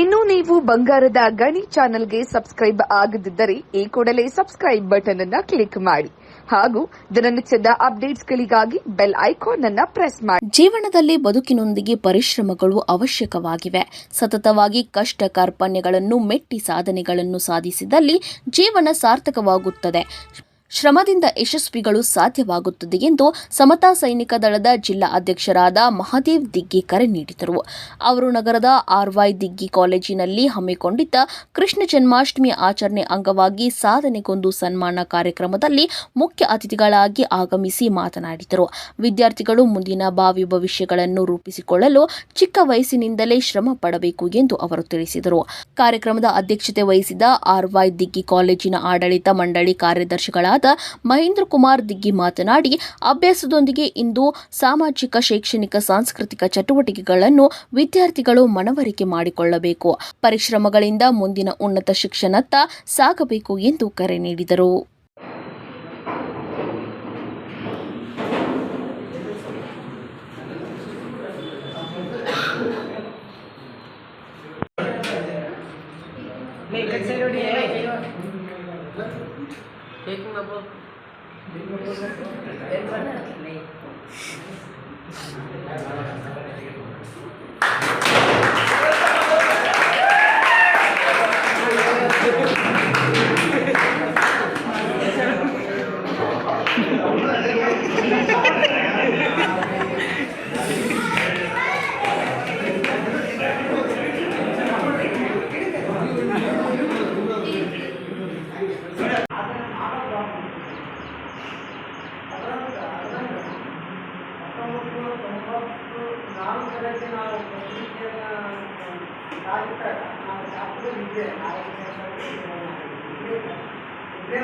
ಇನ್ನು ನೀವು ಬಂಗಾರದ ಗಣಿ ಚಾನೆಲ್ಗೆ ಸಬ್ಸ್ಕ್ರೈಬ್ ಆಗದಿದ್ದರೆ ಈ ಕೂಡಲೇ ಸಬ್ಸ್ಕ್ರೈಬ್ ಬಟನ್ ಅನ್ನ ಕ್ಲಿಕ್ ಮಾಡಿ. ಹಾಗೂ ದಿನನಿತ್ಯದ ಅಪ್ಡೇಟ್ಸ್ಗಳಿಗಾಗಿ ಬೆಲ್ ಐಕಾನ್ ಅನ್ನ ಪ್ರೆಸ್ ಮಾಡಿ. ಜೀವನದಲ್ಲಿ ಬದುಕಿನೊಂದಿಗೆ ಪರಿಶ್ರಮಗಳು ಅವಶ್ಯಕವಾಗಿವೆ. ಸತತವಾಗಿ ಕಷ್ಟ ಕಾರ್ಪಣ್ಯಗಳನ್ನು ಮೆಟ್ಟಿ ಸಾಧನೆಗಳನ್ನು ಸಾಧಿಸಿದಲ್ಲಿ ಜೀವನ ಸಾರ್ಥಕವಾಗುತ್ತದೆ. ಶ್ರಮದಿಂದ ಯಶಸ್ವಿಗಳು ಸಾಧ್ಯವಾಗುತ್ತದೆ ಎಂದು ಸಮತಾ ಸೈನಿಕ ದಳದ ಜಿಲ್ಲಾ ಅಧ್ಯಕ್ಷರಾದ ಮಹಾದೇವ್ ದಿಗ್ಗಿ ಕರೆ ನೀಡಿದರು. ಅವರು ನಗರದ ಆರ್ವೈ ದಿಗ್ಗಿ ಕಾಲೇಜಿನಲ್ಲಿ ಹಮ್ಮಿಕೊಂಡಿದ್ದ ಕೃಷ್ಣ ಜನ್ಮಾಷ್ಟಮಿ ಆಚರಣೆ ಅಂಗವಾಗಿ ಸಾಧನೆಗೊಂದು ಸನ್ಮಾನ ಕಾರ್ಯಕ್ರಮದಲ್ಲಿ ಮುಖ್ಯ ಅತಿಥಿಗಳಾಗಿ ಆಗಮಿಸಿ ಮಾತನಾಡಿದರು. ವಿದ್ಯಾರ್ಥಿಗಳು ಮುಂದಿನ ಭಾವಿ ಭವಿಷ್ಯಗಳನ್ನು ರೂಪಿಸಿಕೊಳ್ಳಲು ಚಿಕ್ಕ ವಯಸ್ಸಿನಿಂದಲೇ ಶ್ರಮ ಪಡಬೇಕು ಎಂದು ಅವರು ತಿಳಿಸಿದರು. ಕಾರ್ಯಕ್ರಮದ ಅಧ್ಯಕ್ಷತೆ ವಹಿಸಿದ ಆರ್ವೈ ದಿಗ್ಗಿ ಕಾಲೇಜಿನ ಆಡಳಿತ ಮಂಡಳಿ ಕಾರ್ಯದರ್ಶಿಗಳಾದ ಸಚಿವರಾದ ಮಹೇಂದ್ರ ಕುಮಾರ್ ದಿಗ್ಗಿ ಮಾತನಾಡಿ, ಅಭ್ಯಾಸದೊಂದಿಗೆ ಇಂದು ಸಾಮಾಜಿಕ, ಶೈಕ್ಷಣಿಕ, ಸಾಂಸ್ಕೃತಿಕ ಚಟುವಟಿಕೆಗಳನ್ನು ವಿದ್ಯಾರ್ಥಿಗಳು ಮನವರಿಕೆ ಮಾಡಿಕೊಳ್ಳಬೇಕು. ಪರಿಶ್ರಮಗಳಿಂದ ಮುಂದಿನ ಉನ್ನತ ಶಿಕ್ಷಣತ್ತ ಸಾಗಬೇಕು ಎಂದು ಕರೆ ನೀಡಿದರು. है केक में वो नहीं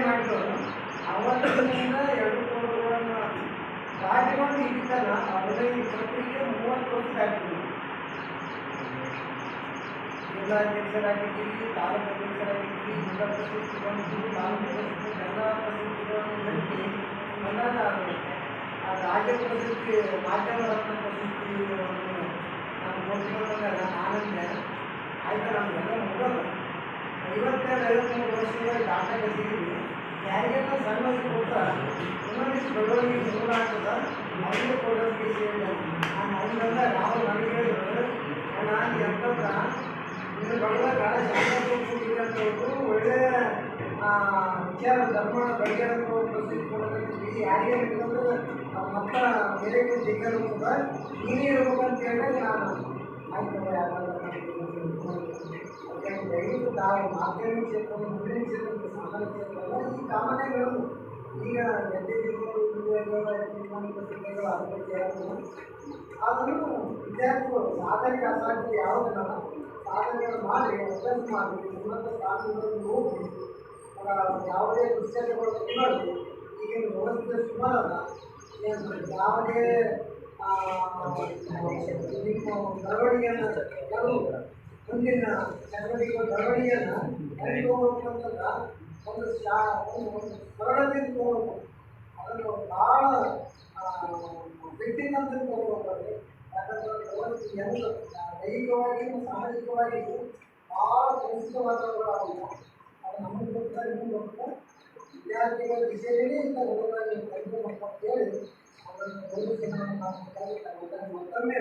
ಮಾಡಿದವರು ಅವತ್ತಿನಿಂದ ಎರಡು ಕೋಡುಗಳನ್ನು ದಾಟಿಕೊಂಡು ಇದ್ದಲ್ಲ ಹದಿನೈದು ಪತ್ರಿಕೆ ಮೂವತ್ತು ವರ್ಷ ಆಗ್ತೀವಿ ಜಿಲ್ಲಾಧ್ಯಕ್ಷರಾಗಿದ್ದೀವಿ ತಾಲೂಕು ಅಧ್ಯಕ್ಷರಾಗಿದ್ದೀವಿ ಜಿಲ್ಲಾ ಪ್ರಶಸ್ತಿ ಬಂದಿದ್ದೀವಿ ತಾಲೂಕು ಪ್ರಶಸ್ತಿ ಜಿಲ್ಲಾ ಪ್ರಶಸ್ತಿಗಳನ್ನು ಗಳಿಸಿ ಬಂದಾಗ ಆ ರಾಜ್ಯ ಪ್ರಶಸ್ತಿ ಮಾಧ್ಯಮ ರತ್ನ ಪ್ರಶಸ್ತಿಯನ್ನು ನಾನು ಘೋಷಿಸಿಕೊಂಡಾಗ ಆನಂದ ಆಯ್ತು ನಮಗೆಲ್ಲ ಮುಗಲ್ಲ ಐವತ್ತೆರಡು ಐವತ್ತ್ಮೂರು ವರ್ಷಗಳ ದಾಖಲೆ ಗತಿದ್ದೀವಿ ಯಾರಿಗೆಲ್ಲ ಸಣ್ಣ ವಯಸ್ಸು ಕೊಟ್ಟ ಇನ್ನೊಂದಿಷ್ಟು ದೊಡ್ಡವರಿಗೆ ಶುರು ಆಗ್ತದ ಅವರಿಗೆ ಕೊಡೋದಕ್ಕೆ ಸೇರಿದೆ ನಾನು ಅವನ್ನೆಲ್ಲ ನಾವು ನನಗೆ ಹೇಳಿದ್ರು ನಾನು ಎಂತಂದ್ರ ಇದು ಬಡವ ಕಾಲ ಅಂತ ಹೇಳ್ಬಿಟ್ಟು ಒಳ್ಳೆಯ ವಿಚಾರ ಧರ್ಮ ಬಗ್ಗೆ ಪ್ರಸಿದ್ಧಿ ಕೊಡೋದಕ್ಕೆ ಯಾರಿಗೆ ಅಂತಂದ್ರೆ ಮಕ್ಕಳ ಬೇರೆ ಜಿಗ್ಗಲು ಕೂಡ ನೀನೇ ಇರ್ಬೇಕಂತ ಹೇಳಿದ್ರೆ ನಾನು ಆಯ್ತು. ತಾವು ಮಾಧ್ಯಮಿಕ ಕ್ಷೇತ್ರ ಮುಂದಿನ ಕ್ಷೇತ್ರ ಸಾಮಾನ್ಯ ಕ್ಷೇತ್ರ ಎಲ್ಲ ಈ ಕಾಮನೆಗಳು ಈಗ ಎದ್ದೆಗಳು ಪತ್ರಿಕೆಗಳು ಅದ್ರ ಬಗ್ಗೆ ಹೇಳೋದು ಅದನ್ನು ವಿದ್ಯಾರ್ಥಿಗಳು ಸಾಧನೆಗೆ ಅಸಾಧ್ಯ ಯಾವುದಲ್ಲ ಸಾಧನೆಗಳು ಮಾಡಿ ಅಭ್ಯಾಸ ಮಾಡಿ ಉನ್ನತ ಸ್ಥಾನಗಳಲ್ಲಿ ಹೋಗಿ ಆ, ಯಾವುದೇ ಪುಸ್ತಕಗಳು ತಿನ್ನೋದು ಈಗಿನ ವ್ಯವಸ್ಥೆ ಸುಮಾರಲ್ಲ ಏನು ಯಾವುದೇ ಆ, ನಿಮ್ಮ ಬೆಳವಣಿಗೆಯನ್ನು ಕೆಲವು ಮುಂದಿನ ಚಟುವಟಿಕೆಗಳ ಬರವಣಿಗೆಯನ್ನು ಹೋಗ್ಬೇಕು ಒಂದು ಶಾ ಒಂದು ಒಂದು ಸರಳದಿಂದ ಹೋಗ್ಬೇಕು ಅದನ್ನು ಭಾಳ ಬಿಟ್ಟಿನಂತ ಹೋಗ್ಬೇಕು ಯಾಕಂದ್ರೆ ಒಂದು ಎಲ್ಲ ದೈಹಿಕವಾಗಿಯೂ ಸಾಮಾಜಿಕವಾಗಿಯೂ ಭಾಳ ಕಲುಷಿತ ವಾತಾವರಣ ಅದು ನಮಗೆ ಗೊತ್ತಾ ನಿಮಗೆ ಗೊತ್ತಾ ವಿದ್ಯಾರ್ಥಿಗಳ ವಿಷಯವೇ ಇಂಥ ಗುಣಗಳನ್ನು ಕಲಿತು ಅಂತ ಹೇಳಿ, ಅದನ್ನು ನಾವು ಮತ್ತೊಮ್ಮೆ